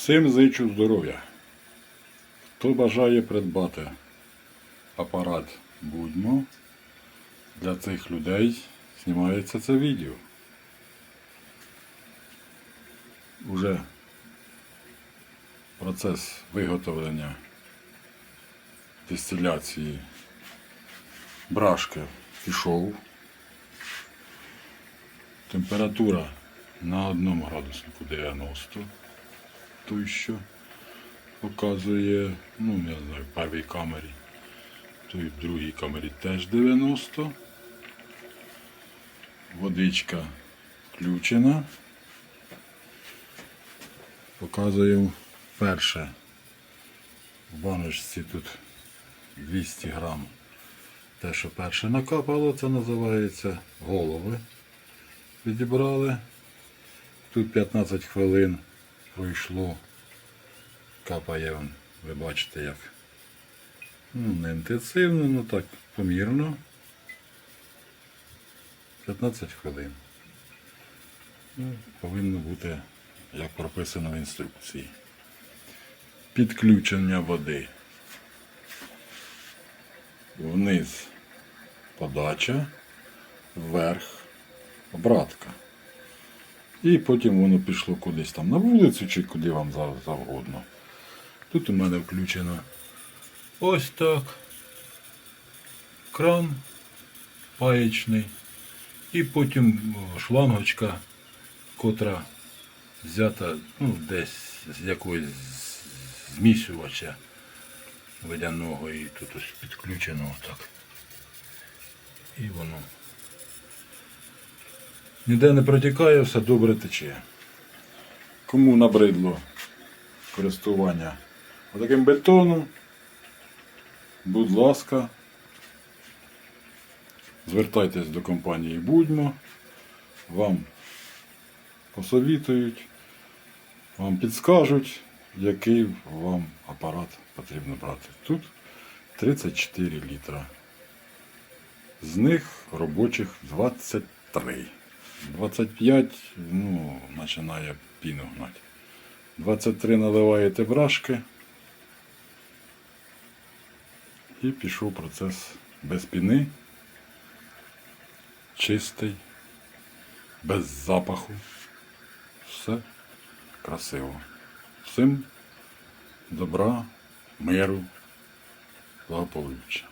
Всім зичу здоров'я. Хто бажає придбати апарат Будьмо, для цих людей знімається це відео. Уже процес виготовлення дистиляції брашки пішов. Температура на одному градуснику 90. Той, що показує, ну, я знаю, в першій камері. Той в другій камері теж 90. Водичка включена. Показуємо перше. В баночці тут 200 грам. Те, що перше накапало, це називається голови. Відібрали. Тут 15 хвилин пройшло. Капає, он, ви бачите як. Ну, не інтенсивно, ну так, помірно. 15 хвилин. Ну, повинно бути, як прописано в інструкції. Підключення води. Вниз подача, вверх обратка. І потім воно пішло кудись там на вулицю чи куди вам завгодно. Тут у мене включено ось так. Кран паєчний. І потім шлангочка, котра взята ну, десь з якогось з- змісювача водяного і тут ось підключено отак. І воно ніде не протікає, все добре тече. Кому набридло користування таким бетоном, будь ласка, звертайтесь до компанії Будьмо, вам посовітують, вам підскажуть, який вам апарат потрібно брати. Тут 34 літра. З них робочих 23. 25 ну, починає піну гнати. 23 наливаєте брашки. І пішов процес без піни. Чистий, без запаху. Все красиво. Всім добра, миру, благополуччя.